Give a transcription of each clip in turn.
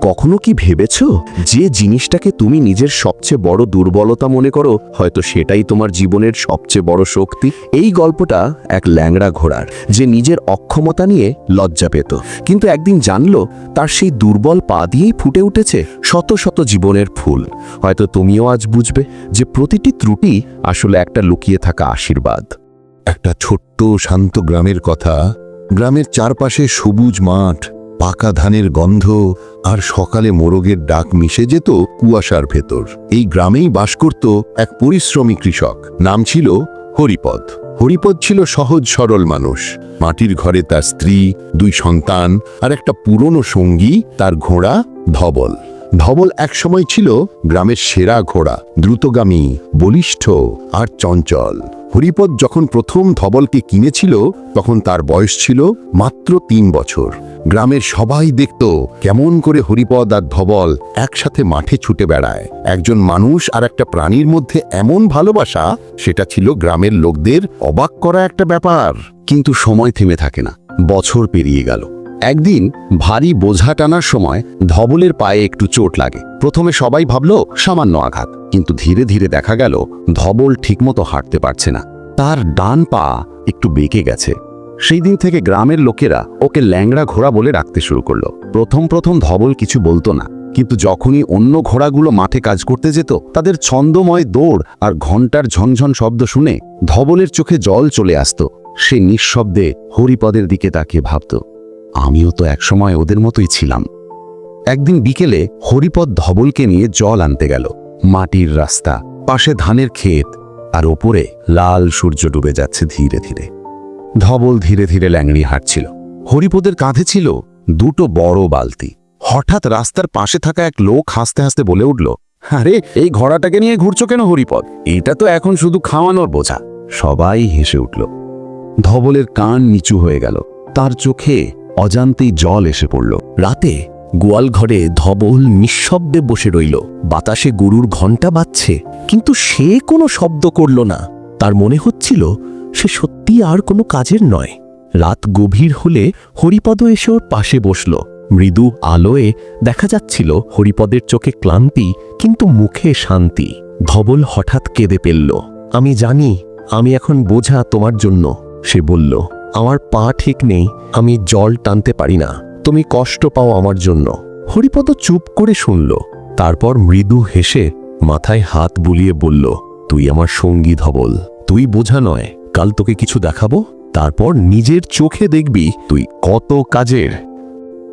কখনো কি ভেবেছ যে জিনিসটাকে তুমি নিজের সবচেয়ে বড় দুর্বলতা মনে করো? হয়তো সেটাই তোমার জীবনের সবচেয়ে বড় শক্তি। এই গল্পটা এক ল্যাংড়া ঘোড়ার, যে নিজের অক্ষমতা নিয়ে লজ্জা পেত। কিন্তু একদিন জানল, তার সেই দুর্বল পা দিয়েই ফুটে উঠেছে শত শত জীবনের ফুল। হয়তো তুমিও আজ বুঝবে যে প্রতিটি ত্রুটি আসলে একটা লুকিয়ে থাকা আশীর্বাদ। একটা ছোট্ট শান্ত গ্রামের কথা। গ্রামের চারপাশে সবুজ মাঠ পাকা ধানের গন্ধ আর সকালে মোরগের ডাক মিশে যেত কুয়াশার ভেতর। এই গ্রামেই বাস করত এক পরিশ্রমী কৃষক। নাম ছিল হরিপদ। হরিপদ ছিল সহজ সরল মানুষ। মাটির ঘরে তার স্ত্রী, দুই সন্তান আর একটা পুরনো সঙ্গী, তার ঘোড়া, ধবল। ধবল একসময় ছিল গ্রামের সেরা ঘোড়া, দ্রুতগামী, বলিষ্ঠ আর চঞ্চল। হরিপদ যখন প্রথম ধবলকে কিনেছিল, তখন তার বয়স ছিল মাত্র তিন বছর। গ্রামের সবাই দেখত কেমন করে হরিপদ আর ধবল একসাথে মাঠে ছুটে বেড়ায়। একজন মানুষ আর একটা প্রাণীর মধ্যে এমন ভালোবাসা, সেটা ছিল গ্রামের লোকদের অবাক করা একটা ব্যাপার। কিন্তু সময় থেমে থাকে না, বছর পেরিয়ে গেল। একদিন ভারী বোঝা টানার সময় ধবলের পায়ে একটু চোট লাগে। প্রথমে সবাই ভাবল, সামান্য আঘাত। কিন্তু ধীরে ধীরে দেখা গেল, ধবল ঠিকমতো হাঁটতে পারছে না। তার ডান পা একটু বেঁকে গেছে। সেই দিন থেকে গ্রামের লোকেরা ওকে ল্যাংড়া ঘোড়া বলে রাখতে শুরু করল। প্রথম প্রথম ধবল কিছু বলতো না, কিন্তু যখনই অন্য ঘোড়াগুলো মাঠে কাজ করতে যেত, তাদের ছন্দময় দৌড় আর ঘণ্টার ঝনঝন শব্দ শুনে ধবলের চোখে জল চলে আসত। সে নিঃশব্দে হরিপদের দিকে তাকিয়ে ভাবত, আমিও তো একসময় ওদের মতোই ছিলাম। একদিন বিকেলে হরিপদ ধবলকে নিয়ে জল আনতে গেল, মাটির রাস্তা, পাশে ধানের ক্ষেত, আর ওপরে লাল সূর্য ডুবে যাচ্ছে ধীরে ধীরে। ধবল ধীরে ধীরে ল্যাংড়ি হাঁটছিল। হরিপদের কাঁধে ছিল দুটো বড় বালতি। হঠাৎ রাস্তার পাশে থাকা এক লোক হাসতে হাসতে বলে উঠল, আরে, এই ঘোড়াটাকে নিয়ে ঘুরছো কেন হরিপদ? এটা তো এখন শুধু খাওয়ানোর বোঝা। সবাই হেসে উঠল। ধবলের কান নিচু হয়ে গেল। তার চোখে অজান্তেই জল এসে পড়ল। রাতে গোয়াল ঘরে ধবল নিঃশব্দে বসে রইল। বাতাসে গরুর ঘণ্টা বাজছে, কিন্তু সে কোনো শব্দ করল না। তার মনে হচ্ছিল, সে সত্যি আর কোনো কাজের নয়। রাত গভীর হলে হরিপদ এসে ওর পাশে বসল। মৃদু আলোয় দেখা যাচ্ছিল হরিপদের চোখে ক্লান্তি, কিন্তু মুখে শান্তি। ধবল হঠাৎ কেঁদে ফেলল। আমি জানি, আমি এখন বোঝা তোমার জন্য, সে বলল। আমার পা ঠিক নেই, আমি জল টানতে পারি না। তুমি কষ্ট পাও আমার জন্য। হরিপদ চুপ করে শুনল। তারপর মৃদু হেসে মাথায় হাত বুলিয়ে বলল, তুই আমার সঙ্গী ধবল। তুই বোঝা নয় কাল তোকে কিছু দেখাবো, তারপর নিজের চোখে দেখবি তুই কত কাজের।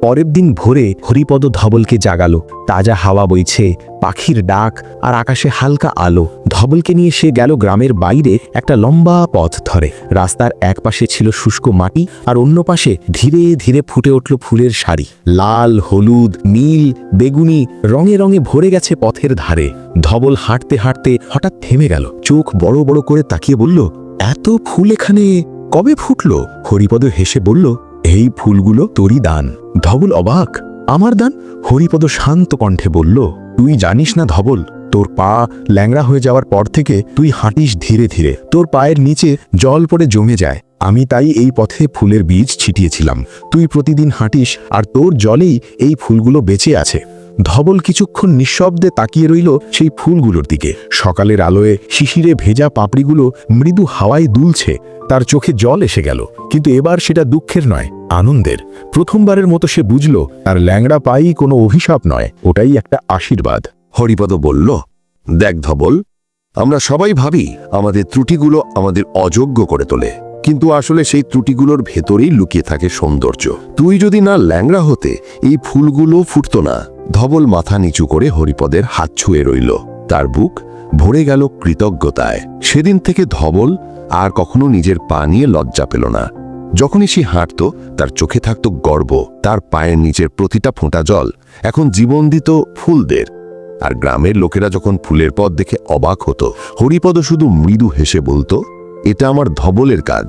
পরের দিন ভোরে হরিপদ ধবলকে জাগালো, তাজা হাওয়া বইছে, পাখির ডাক আর আকাশে হালকা আলো। ধবলকে নিয়ে সে গেল গ্রামের বাইরে একটা লম্বা পথ ধরে। রাস্তার এক পাশে ছিল শুষ্ক মাটি আর অন্য পাশে ধীরে ধীরে ফুটে উঠল ফুলের সারি। লাল, হলুদ, নীল, বেগুনি রঙে রঙে ভরে গেছে পথের ধারে। ধবল হাঁটতে হাঁটতে হঠাৎ থেমে গেল। চোখ বড় বড় করে তাকিয়ে বলল এত ফুল এখানে কবে ফুটল? হরিপদ হেসে বলল, এই ফুলগুলো তোরই দান। ধবল অবাক। আমার দান? হরিপদ শান্ত কণ্ঠে বলল, তুই জানিস না ধবল, তোর পা ল্যাংড়া হয়ে যাওয়ার পর থেকে তুই হাঁটিস ধীরে ধীরে। তোর পায়ের নিচে জল পড়ে জমে যায়। আমি তাই এই পথে ফুলের বীজ ছিটিয়েছিলাম। তুই প্রতিদিন হাঁটিস আর তোর জলেই এই ফুলগুলো বেঁচে আছে। ধবল কিছুক্ষণ নিঃশব্দে তাকিয়ে রইল সেই ফুলগুলোর দিকে। সকালের আলোয় শিশিরে ভেজা পাপড়িগুলো মৃদু হাওয়ায় দুলছে, তার চোখে জল এসে গেল। কিন্তু এবার সেটা দুঃখের নয়, আনন্দের। প্রথমবারের মতো সে বুঝল, তার ল্যাংড়া পাই কোনো অভিশাপ নয়, ওটাই একটা আশীর্বাদ। হরিপদ বলল, দেখ ধবল, আমরা সবাই ভাবি আমাদের ত্রুটিগুলো আমাদের অযোগ্য করে তোলে। কিন্তু আসলে সেই ত্রুটিগুলোর ভেতরেই লুকিয়ে থাকে সৌন্দর্য। তুই যদি না ল্যাংড়া হতে, এই ফুলগুলো ফুটতো না। ধবল মাথা নিচু করে হরিপদের হাত ছুঁয়ে রইল। তার বুক ভরে গেল কৃতজ্ঞতায়। সেদিন থেকে ধবল আর কখনো নিজের পা নিয়ে লজ্জা পেল না। যখনই সে হাঁটত, তার চোখে থাকত গর্ব। তার পায়ের নিচের প্রতিটা ফোঁটা জল এখন জীবন দিত ফুলদের। আর গ্রামের লোকেরা যখন ফুলের পথ দেখে অবাক হতো হরিপদ শুধু মৃদু হেসে বলতো এটা আমার ধবলের কাজ।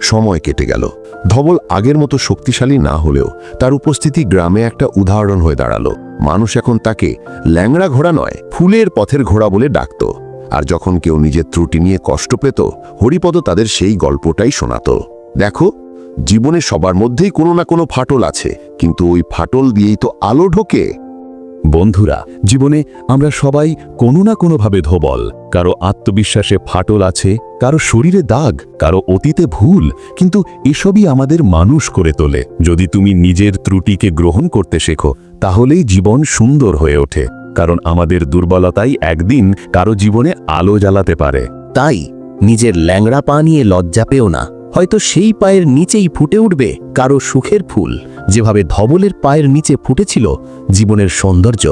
সময় কেটে গেল। ধবল আগের মতো শক্তিশালী না হলেও তার উপস্থিতি গ্রামে একটা উদাহরণ হয়ে দাঁড়াল। মানুষ এখন তাকে ল্যাংড়া ঘোড়া নয়, ফুলের পথের ঘোড়া বলে ডাকত। আর যখন কেউ নিজের ত্রুটি নিয়ে কষ্ট পেত, হরিপদ তাদের সেই গল্পটাই শোনাতো। দেখো, জীবনে সবার মধ্যেই কোনো না কোনো ফাটল আছে, কিন্তু ওই ফাটল দিয়েই তো আলো ঢোকে। বন্ধুরা, জীবনে আমরা সবাই কোনো না কোনোভাবে ধোবল। কারও আত্মবিশ্বাসে ফাটল আছে, কারও শরীরে দাগ, কারও অতীতে ভুল, কিন্তু এসবই আমাদের মানুষ করে তোলে। যদি তুমি নিজের ত্রুটিকে গ্রহণ করতে শেখো, তাহলেই জীবন সুন্দর হয়ে ওঠে। কারণ আমাদের দুর্বলতাই একদিন কারও জীবনে আলো জ্বালাতে পারে। তাই নিজের ল্যাংড়া পা নিয়ে লজ্জা পেও না। হয়তো সেই পায়ের নিচেই ফুটে উঠবে কারও সুখের ফুল। যেভাবে ধবলের পায়ের নিচে ফুটেছিল জীবনের সৌন্দর্য।